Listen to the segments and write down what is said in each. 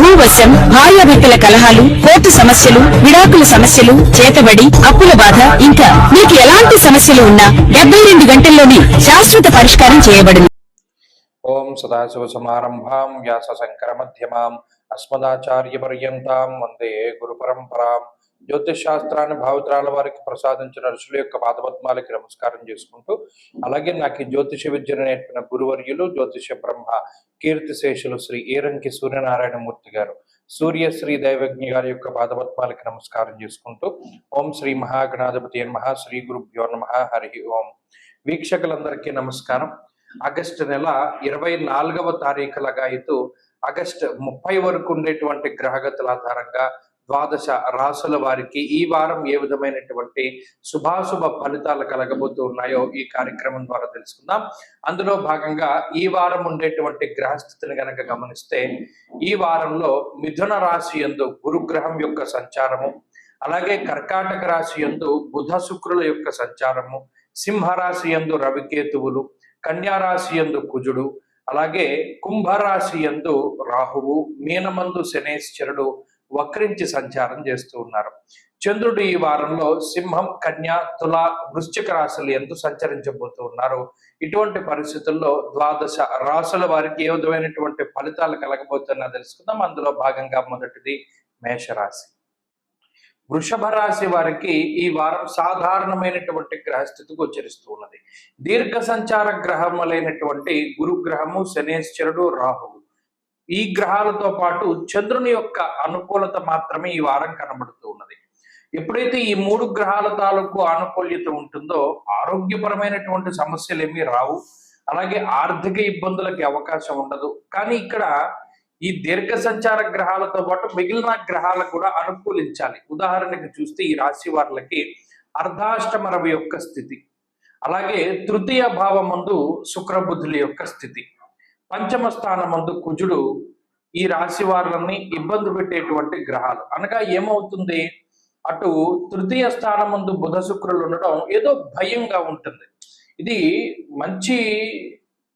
భూవశం భార్యాభర్తల కలహాలు కోర్టు సమస్యలు విడాకుల సమస్యలు చేతబడి అప్పుల బాధ ఇంకా మీకు ఎలాంటి సమస్యలు ఉన్నా డెబ్బై రెండు గంటల్లోనే శాశ్వత పరిష్కారం చేయబడింది. ఓం సదాశివసమారంభాం వ్యాస శంకర మధ్యమాం అస్మదాచార్యపర్యంతాం వందే గురు పరంపరాం. జ్యోతిష్ శాస్త్రాన్ని భావితరాల వారికి ప్రసాదించిన ఋషుల యొక్క పాదపద్మాలకి నమస్కారం చేసుకుంటూ అలాగే నాకు జ్యోతిష విద్యను నేర్పిన గురువర్యులు జ్యోతిష బ్రహ్మ కీర్తిశేషులు శ్రీ ఏరంకి సూర్యనారాయణమూర్తి గారు సూర్యశ్రీ దైవజ్ఞ గారి యొక్క పాదపద్మాలకి నమస్కారం చేసుకుంటూ ఓం శ్రీ మహాగణాధిపతి మహా శ్రీ గురుభ్యో నమ హరి ఓం. వీక్షకులందరికీ నమస్కారం. ఆగస్టు నెల ఇరవై నాలుగవ తారీఖులగా అయితే ఆగస్ట్ ముప్పై వరకు ఉండేటువంటి గ్రహగతుల ఆధారంగా ద్వాదశ రాసుల వారికి ఈ వారం ఏ విధమైనటువంటి శుభాశుభ ఫలితాలు కలగబోతూ ఉన్నాయో ఈ కార్యక్రమం ద్వారా తెలుసుకుందాం. అందులో భాగంగా ఈ వారం ఉండేటువంటి గ్రహస్థితిని గనక గమనిస్తే ఈ వారంలో మిథున రాశి ఎందు గురుగ్రహం యొక్క సంచారము అలాగే కర్కాటక రాశి ఎందు బుధ శుక్రుల యొక్క సంచారము సింహరాశి ఎందు రవికేతువులు కన్యారాశి యందు కుజుడు అలాగే కుంభరాశి యందు రాహువు మీనమందు శనేశ్వరుడు వక్రించి సంచారం చేస్తూ ఉన్నారు. చంద్రుడు ఈ వారంలో సింహం కన్య తుల వృశ్చిక రాశులు ఎందు సంచరించబోతూ ఉన్నారు. ఇటువంటి పరిస్థితుల్లో ద్వాదశ రాశుల వారికి ఏ విధమైనటువంటి ఫలితాలు కలగబోతున్నా తెలుసుకుందాం. అందులో భాగంగా మొదటిది మేషరాశి. వృషభ రాశి వారికి ఈ వారం సాధారణమైనటువంటి గ్రహస్థితి గోచరిస్తూ ఉన్నది. దీర్ఘ సంచార గ్రహములైనటువంటి గురుగ్రహము శనేశ్వరుడు రాహువు. ఈ గ్రహాలతో పాటు చంద్రుని యొక్క అనుకూలత మాత్రమే ఈ వారం కనబడుతూ ఉన్నది. ఎప్పుడైతే ఈ మూడు గ్రహాల తాలూకు ఆనుకూల్యత ఉంటుందో ఆరోగ్యపరమైనటువంటి సమస్యలు ఏమీ రావు. అలాగే ఆర్థిక ఇబ్బందులకి అవకాశం ఉండదు. కానీ ఇక్కడ ఈ దీర్ఘ సంచార గ్రహాలతో పాటు మిగిలిన గ్రహాలకు కూడా అనుకూలించాలి. ఉదాహరణకు చూస్తే ఈ రాశి వారులకి అర్ధాష్టమ రవి యొక్క స్థితి. అలాగే తృతీయ భావమందు శుక్రబుద్ధుల యొక్క స్థితి. పంచమ స్థానమందు కుజుడు ఈ రాశి వారిని ఇబ్బంది పెట్టేటువంటి గ్రహాలు. అనగా ఏమవుతుంది? అటు తృతీయ స్థానమందు బుధ శుక్రులు ఉండడం ఏదో భయంగా ఉంటుంది. ఇది మంచి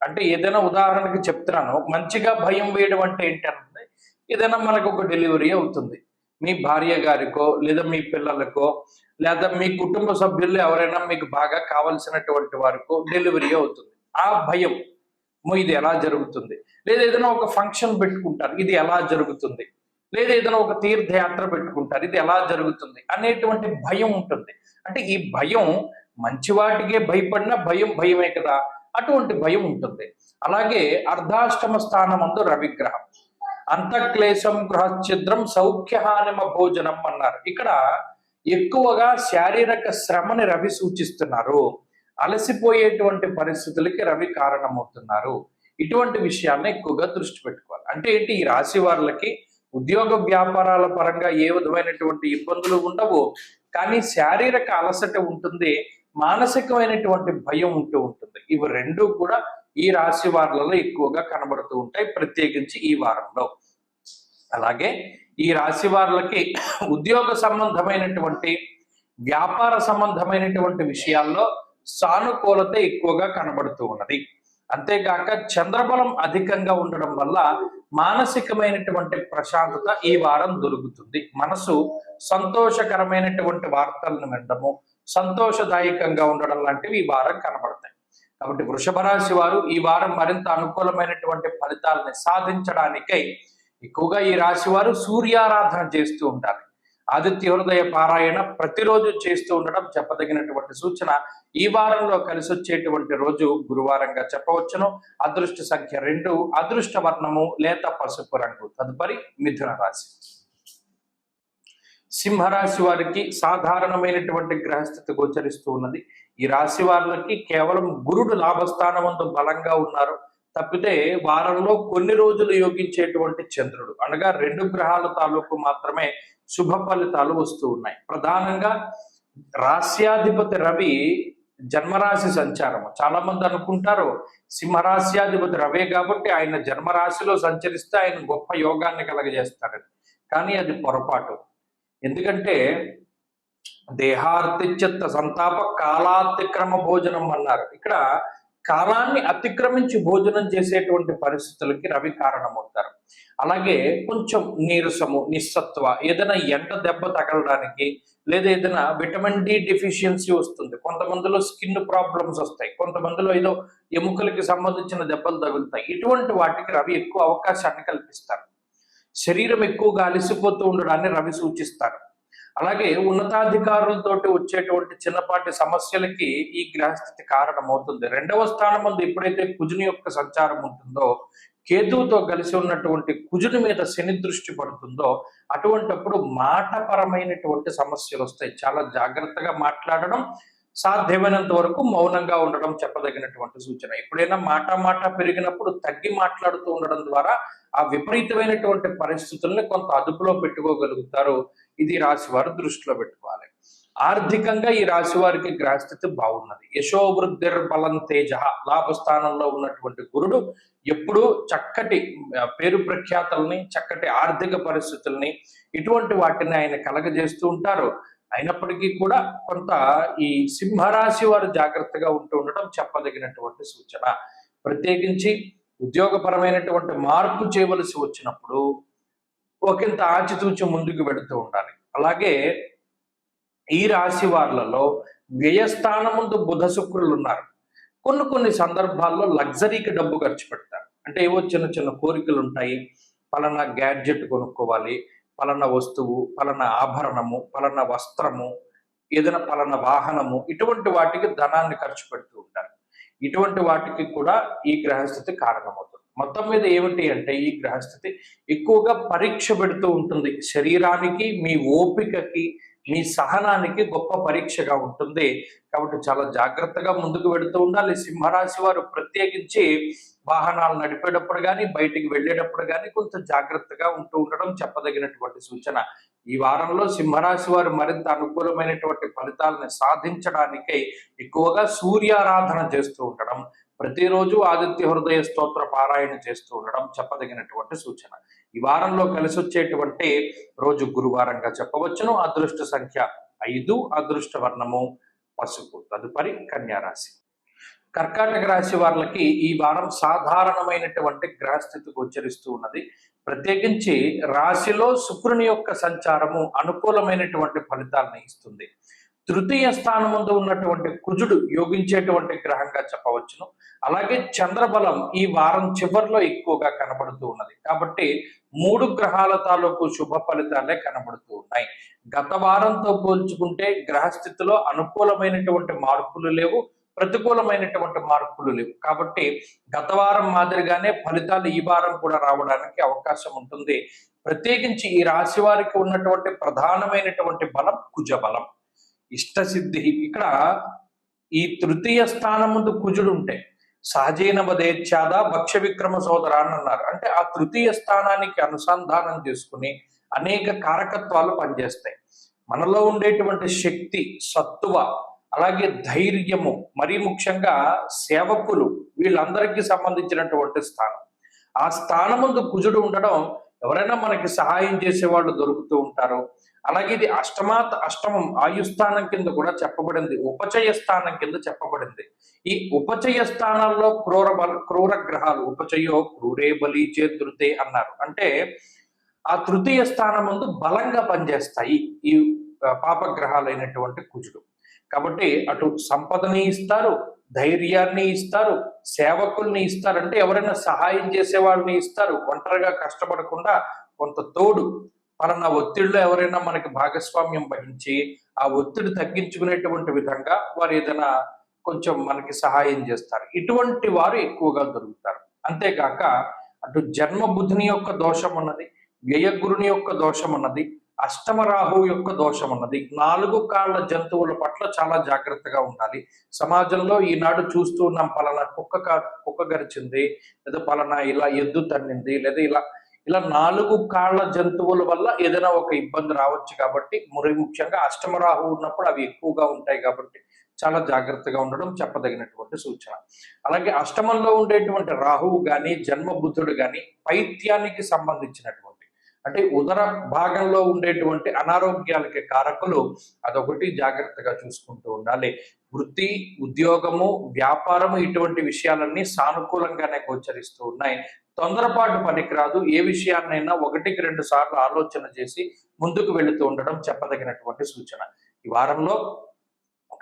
అంటే ఏదైనా ఉదాహరణకి చెప్తున్నాను. మంచిగా భయం వేయడం అంటే ఏంటంటే ఏదైనా మనకు ఒక డెలివరీ అవుతుంది. మీ భార్య గారికో లేదా మీ పిల్లలకో లేదా మీ కుటుంబ సభ్యుల్లో ఎవరైనా మీకు బాగా కావలసినటువంటి వారికో డెలివరీ అవుతుంది. ఆ భయం ఇది ఎలా జరుగుతుంది? లేదా ఏదైనా ఒక ఫంక్షన్ పెట్టుకుంటారు ఇది ఎలా జరుగుతుంది? లేదా ఏదైనా ఒక తీర్థయాత్ర పెట్టుకుంటారు ఇది ఎలా జరుగుతుంది? అనేటువంటి భయం ఉంటుంది. అంటే ఈ భయం మంచి వాటికే భయపడినా భయం భయమే కదా? అటువంటి భయం ఉంటుంది. అలాగే అర్ధాష్టమ స్థానమందు రవిగ్రహం. అంతఃక్లేశం గృహఛిద్రం సౌఖ్యహానిమ భోజనం అన్నారు. ఇక్కడ ఎక్కువగా శారీరక శ్రమని రవి సూచిస్తున్నారు. అలసిపోయేటువంటి పరిస్థితులకి రవి కారణమవుతున్నారు. ఇటువంటి విషయాన్ని ఎక్కువగా దృష్టి పెట్టుకోవాలి. అంటే ఏంటి? ఈ రాశి వాళ్ళకి ఉద్యోగ వ్యాపారాల పరంగా ఏ విధమైనటువంటి ఇబ్బందులు ఉండవు. కానీ శారీరక అలసట ఉంటుంది మానసికమైనటువంటి భయం ఉంటూ ఉంటుంది. ఇవి రెండు కూడా ఈ రాశి వారులలో ఎక్కువగా కనబడుతూ ఉంటాయి ప్రత్యేకించి ఈ వారంలో. అలాగే ఈ రాశి వారులకి ఉద్యోగ సంబంధమైనటువంటి వ్యాపార సంబంధమైనటువంటి విషయాల్లో సానుకూలత ఎక్కువగా కనబడుతూ ఉన్నది. అంతేగాక చంద్రబలం అధికంగా ఉండడం వల్ల మానసికమైనటువంటి ప్రశాంతత ఈ వారం దొరుకుతుంది. మనసు సంతోషకరమైనటువంటి వార్తలను వినడము సంతోషదాయకంగా ఉండడం లాంటివి ఈ వారం కనబడతాయి. కాబట్టి వృషభ రాశి వారు ఈ వారం మరింత అనుకూలమైనటువంటి ఫలితాలని సాధించడానికై ఎక్కువగా ఈ రాశి వారు సూర్యారాధన చేస్తూ ఉండాలి. ఆదిత్య హృదయ పారాయణ ప్రతిరోజు చేస్తూ ఉండడం చెప్పదగినటువంటి సూచన ఈ వారంలో కలిసి వచ్చేటువంటి రోజు గురువారంగా చెప్పవచ్చును. అదృష్ట సంఖ్య రెండు అదృష్ట వర్ణము లేత పసుపు రంగు తదుపరి మిథున రాశి. సింహరాశి వారికి సాధారణమైనటువంటి గ్రహస్థితి గోచరిస్తూ ఉన్నది. ఈ రాశి వారికి కేవలం గురుడు లాభస్థానమందు బలంగా ఉన్నారు. తప్పితే వారంలో కొన్ని రోజులు యోగించేటువంటి చంద్రుడు. అనగా రెండు గ్రహాల తాలూకు మాత్రమే శుభ ఫలితాలు వస్తూ ఉన్నాయి. ప్రధానంగా రాస్యాధిపతి రవి జన్మరాశి సంచారం చాలా మంది అనుకుంటారు సింహరాశ్యాధిపతి రవే కాబట్టి ఆయన జన్మరాశిలో సంచరిస్తే ఆయన గొప్ప యోగాన్ని కలగజేస్తారని కానీ అది పొరపాటు. ఎందుకంటే దేహార్తిచిత్త సంతాప కాలాతిక్రమ భోజనం అన్నారు. ఇక్కడ కాలాన్ని అతిక్రమించి భోజనం చేసేటువంటి పరిస్థితులకి రవి కారణమవుతారు. అలాగే కొంచెం నీరసము నిస్సత్వ ఏదైనా ఎండ దెబ్బ తగలడానికి లేదా ఏదైనా విటమిన్ డి డెఫిషియన్సీ వస్తుంది. కొంతమందిలో స్కిన్ ప్రాబ్లమ్స్ వస్తాయి. కొంతమందిలో ఏదో ఎముకలకి సంబంధించిన దెబ్బలు తగులుతాయి. ఇటువంటి వాటికి రవి ఎక్కువ అవకాశాన్ని కల్పిస్తారు. శరీరం ఎక్కువగా అలసిపోతూ ఉండడాన్ని రవి సూచిస్తారు. అలాగే ఉన్నతాధికారులతోటి వచ్చేటువంటి చిన్నపాటి సమస్యలకి ఈ గ్రహస్థితి కారణమవుతుంది. రెండవ స్థానం ముందు ఎప్పుడైతే కుజుని యొక్క సంచారం ఉంటుందో కేతువుతో కలిసి ఉన్నటువంటి కుజుని మీద శని దృష్టి పడుతుందో అటువంటప్పుడు మాటపరమైనటువంటి సమస్యలు వస్తాయి. చాలా జాగ్రత్తగా మాట్లాడడం సాధ్యమైనంత వరకు మౌనంగా ఉండడం చెప్పదగినటువంటి సూచన. ఎప్పుడైనా మాట మాట పెరిగినప్పుడు తగ్గి మాట్లాడుతూ ఉండడం ద్వారా ఆ విపరీతమైనటువంటి పరిస్థితుల్ని కొంత అదుపులో పెట్టుకోగలుగుతారు. ఇది రాశి వారు దృష్టిలో పెట్టుకోవాలి. ఆర్థికంగా ఈ రాశి వారికి గ్రహస్థితి బాగున్నది. యశోవృద్ధిర్ బలం తేజ. లాభస్థానంలో ఉన్నటువంటి గురుడు ఎప్పుడూ చక్కటి పేరు ప్రఖ్యాతల్ని చక్కటి ఆర్థిక పరిస్థితుల్ని ఇటువంటి వాటిని ఆయన కలగజేస్తూ ఉంటారు. అయినప్పటికీ కూడా కొంత ఈ సింహరాశి వారు జాగ్రత్తగా ఉంటూ ఉండడం చెప్పదగినటువంటి సూచన. ప్రత్యేకించి ఉద్యోగపరమైనటువంటి మార్పు చేయవలసి వచ్చినప్పుడు ఒకంత ఆచితూచి ముందుకు వెడుతూ ఉండాలి. అలాగే ఈ రాశి వారులలో వ్యయస్థానం ముందు బుధ శుక్రులు ఉన్నారు కొన్ని కొన్ని సందర్భాల్లో లగ్జరీకి డబ్బు ఖర్చు పెడతారు. అంటే ఏవో చిన్న చిన్న కోరికలు ఉంటాయి పలానా గ్యాడ్జెట్ కొనుక్కోవాలి పలానా వస్తువు పలానా ఆభరణము పలానా వస్త్రము ఏదైనా పలానా వాహనము ఇటువంటి వాటికి ధనాన్ని ఖర్చు పెడుతూ ఉంటారు. ఇటువంటి వాటికి కూడా ఈ గ్రహస్థితి కారణమవుతుంది. మొత్తం మీద ఏమిటి అంటే ఈ గ్రహస్థితి ఎక్కువగా పరీక్ష పెడుతూ ఉంటుంది. శరీరానికి మీ ఓపికకి మీ సహనానికి గొప్ప పరీక్షగా ఉంటుంది. కాబట్టి చాలా జాగ్రత్తగా ముందుకు వెళుతూ ఉండాలి. సింహరాశి వారు ప్రత్యేకించి వాహనాలు నడిపేటప్పుడు కానీ బయటికి వెళ్ళేటప్పుడు కానీ కొంచెం జాగ్రత్తగా ఉంటూ ఉండడం చెప్పదగినటువంటి సూచన. ఈ వారంలో సింహరాశి వారు మరింత అనుకూలమైనటువంటి ఫలితాలను సాధించడానికై ఎక్కువగా సూర్యారాధన చేస్తూ ఉండడం ప్రతిరోజు ఆదిత్య హృదయ స్తోత్ర పారాయణ చేస్తూ ఉండడం చెప్పదగినటువంటి సూచన. ఈ వారంలో కలిసి వచ్చేటువంటి రోజు గురువారంగా చెప్పవచ్చును. అదృష్ట సంఖ్య ఐదు అదృష్ట వర్ణము పసుపు తదుపరి కన్యా రాశి కర్కాటక రాశి వాళ్ళకి ఈ వారం సాధారణమైనటువంటి గ్రహస్థితి గోచరిస్తూ ఉన్నది. ప్రత్యేకించి రాశిలో శుక్రుని యొక్క సంచారము అనుకూలమైనటువంటి ఫలితాలను ఇస్తుంది. తృతీయ స్థానముందు ఉన్నటువంటి కుజుడు యోగించేటువంటి గ్రహంగా చెప్పవచ్చును. అలాగే చంద్రబలం ఈ వారం చివరిలో ఎక్కువగా కనబడుతూ ఉన్నది. కాబట్టి మూడు గ్రహాల తాలూకు శుభ ఫలితాలే కనబడుతూ ఉన్నాయి. గత వారంతో పోల్చుకుంటే గ్రహస్థితిలో అనుకూలమైనటువంటి మార్పులు లేవు ప్రతికూలమైనటువంటి మార్పులు లేవు. కాబట్టి గత వారం మాదిరిగానే ఫలితాలు ఈ వారం కూడా రావడానికి అవకాశం ఉంటుంది. ప్రత్యేకించి ఈ రాశి వారికి ఉన్నటువంటి ప్రధానమైనటువంటి బలం కుజ బలం ఇష్టసిద్ధి. ఇక్కడ ఈ తృతీయ స్థానం ముందు కుజుడు ఉంటే సహజైన వదేచ్ఛాద భక్ష్య విక్రమ సోదర అని అన్నారు. అంటే ఆ తృతీయ స్థానానికి అనుసంధానం చేసుకుని అనేక కారకత్వాలు పనిచేస్తాయి. మనలో ఉండేటువంటి శక్తి సత్తువ అలాగే ధైర్యము మరీ ముఖ్యంగా సేవకులు వీళ్ళందరికీ సంబంధించినటువంటి స్థానం. ఆ స్థానం ముందు కుజుడు ఉండడం ఎవరైనా మనకి సహాయం చేసేవాళ్ళు దొరుకుతూ ఉంటారు. అలాగే ఇది అష్టమాత్ అష్టమం ఆయుస్థానం కింద కూడా చెప్పబడింది ఉపచయ స్థానం కింద చెప్పబడింది. ఈ ఉపచయ స్థానాల్లో క్రూర బల క్రూర గ్రహాలు ఉపచయో క్రూరే బలి చేతురుతే అన్నారు. అంటే ఆ తృతీయ స్థానం ముందు బలంగా పనిచేస్తాయి ఈ ఆ, పాపగ్రహాలైనటువంటి కుజుడు. కాబట్టి అటు సంపదని ఇస్తారు ధైర్యాన్ని ఇస్తారు సేవకుల్ని ఇస్తారు. అంటే ఎవరైనా సహాయం చేసే వాళ్ళని ఇస్తారు ఒంటరిగా కష్టపడకుండా కొంత తోడు పలానా ఒత్తిడిలో ఎవరైనా మనకి భాగస్వామ్యం వహించి ఆ ఒత్తిడి తగ్గించుకునేటువంటి విధంగా వారు ఏదైనా కొంచెం మనకి సహాయం చేస్తారు. ఇటువంటి వారు ఎక్కువగా దొరుకుతారు. అంతేకాక అటు జన్మబుధుని యొక్క దోషం ఉన్నది వ్యయగురుని యొక్క దోషం ఉన్నది అష్టమరాహువు యొక్క దోషం ఉన్నది. నాలుగు కాళ్ళ జంతువుల పట్ల చాలా జాగ్రత్తగా ఉండాలి. సమాజంలో ఈనాడు చూస్తూ ఉన్నాం పలానా కుక్క కుక్క గరిచింది లేదా పలానా ఇలా ఎద్దు తన్నింది లేదా ఇలా ఇలా నాలుగు కాళ్ళ జంతువుల వల్ల ఏదైనా ఒక ఇబ్బంది రావచ్చు కాబట్టి మరి ముఖ్యంగా అష్టమరాహు ఉన్నప్పుడు అవి ఎక్కువగా ఉంటాయి కాబట్టి చాలా జాగ్రత్తగా ఉండడం చెప్పదగినటువంటి సూచన. అలాగే అష్టమంలో ఉండేటువంటి రాహువు కానీ జన్మ బుద్ధుడు పైత్యానికి సంబంధించినటువంటి అంటే ఉదర భాగంలో ఉండేటువంటి అనారోగ్యాలకి కారకులు అదొకటి జాగ్రత్తగా చూసుకుంటూ ఉండాలి. వృత్తి ఉద్యోగము వ్యాపారము ఇటువంటి విషయాలన్నీ సానుకూలంగానే గోచరిస్తూ ఉన్నాయి. తొందరపాటు పనికిరాదు. ఏ విషయాన్నైనా ఒకటికి రెండు సార్లు ఆలోచన చేసి ముందుకు వెళుతూ ఉండడం చెప్పదగినటువంటి సూచన. ఈ వారంలో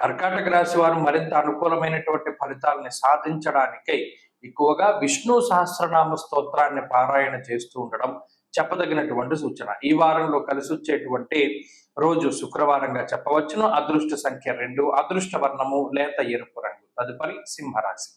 కర్కాటక రాశి వారు మరింత అనుకూలమైనటువంటి ఫలితాలని సాధించడానికై ఎక్కువగా విష్ణు సహస్రనామ స్తోత్రాన్ని పారాయణ చేస్తూ ఉండడం చెప్పదగినటువంటి సూచన. ఈ వారంలో కలిసి వచ్చేటువంటి రోజు శుక్రవారంగా చెప్పవచ్చును. అదృష్ట సంఖ్య రెండు అదృష్ట వర్ణము లేత ఎరుపు రంగు. తదుపరి సింహరాశి.